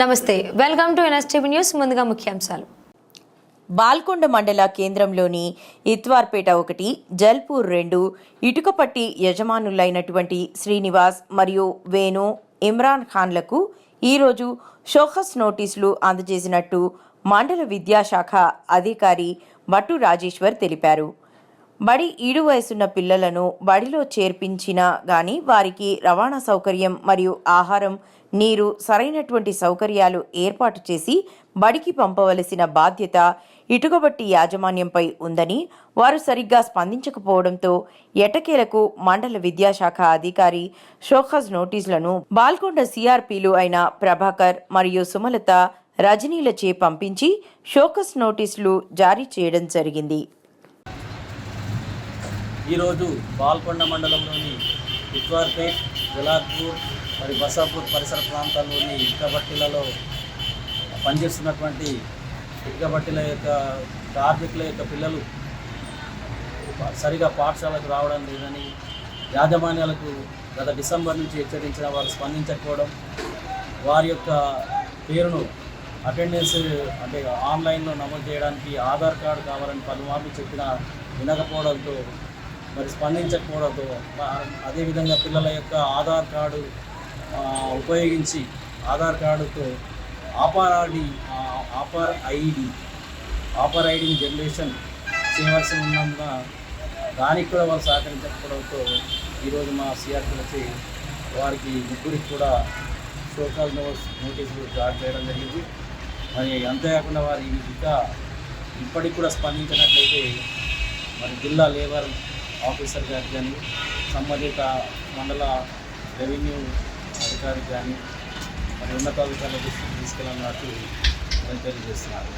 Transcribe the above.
నమస్తే welcome to NSTV news ముందుగా ముఖ్యాంశాలు. బాల్కొండ మండల కేంద్రంలోని ఇత్వార్పేట ఒకటి జల్పూర్ రెండు ఇటుకపట్టి యజమానులైనటువంటి శ్రీనివాస్ మరియు వేణు ఇమ్రాన్ ఖాన్లకు ఈరోజు షోహస్ నోటీసులు అందజేసినట్టు మండల విద్యాశాఖ అధికారి మట్టు రాజేశ్వర్ తెలిపారు. బడి ఈడు వయసున్న పిల్లలను బడిలో చేర్పించినా గాని వారికి రవాణా సౌకర్యం మరియు ఆహారం నీరు సరైనటువంటి సౌకర్యాలు ఏర్పాటు చేసి బడికి పంపవలసిన బాధ్యత ఇటుకబట్టి యాజమాన్యంపై ఉందని వారు సరిగ్గా స్పందించకపోవడంతో ఎటకేలకు మండల విద్యాశాఖ అధికారి షోఖజ్ నోటీసులను బాల్కొండ సిఆర్పీలు అయిన ప్రభాకర్ మరియు సుమలత రజనీలచే పంపించి షోకస్ నోటీసులు జారీ చేయడం జరిగింది. ఈరోజు బాల్కొండ మండలంలోని ఇట్వార్పేట్ జలార్పూర్ మరి బసాపూర్ పరిసర ప్రాంతాల్లోని ఇటుకబట్టిలలో పనిచేస్తున్నటువంటి ఇటుకబట్టిల యొక్క కార్మికుల యొక్క పిల్లలు సరిగా పాఠశాలకు రావడం లేదని యాజమాన్యాలకు గత డిసెంబర్ నుంచి హెచ్చరించిన వారు స్పందించకపోవడం వారి యొక్క పేరును అటెండెన్స్ అంటే ఆన్లైన్లో నమోదు చేయడానికి ఆధార్ కార్డు కావాలని పలుమార్లు చెప్పినా వినకపోవడంతో మరి స్పందించకపోవడంతో అదేవిధంగా పిల్లల యొక్క ఆధార్ కార్డు ఉపయోగించి ఆధార్ కార్డుతో APAAR ID APAAR ID upper ఐడిని జనరేషన్ చేయవలసి ఉన్నందున దానికి కూడా వాళ్ళు సహకరించకపోవడంతో ఈరోజు మా సిఆర్పీ వచ్చి వారికి ముగ్గురికి కూడా సోషల్ నోట్స్ నోటీసులు జారీ చేయడం జరిగింది. మరి అంతేకాకుండా వారి ఇంకా ఇప్పటికి కూడా స్పందించినట్లయితే మరి జిల్లా లేబర్ ఆఫీసర్ గారికి కానీ సంబంధిత మండల రెవెన్యూ అధికారి కానీ మరి ఉన్నతాధికారుల దృష్టికి తీసుకెళ్ళినట్టు నేను తెలియజేస్తున్నాను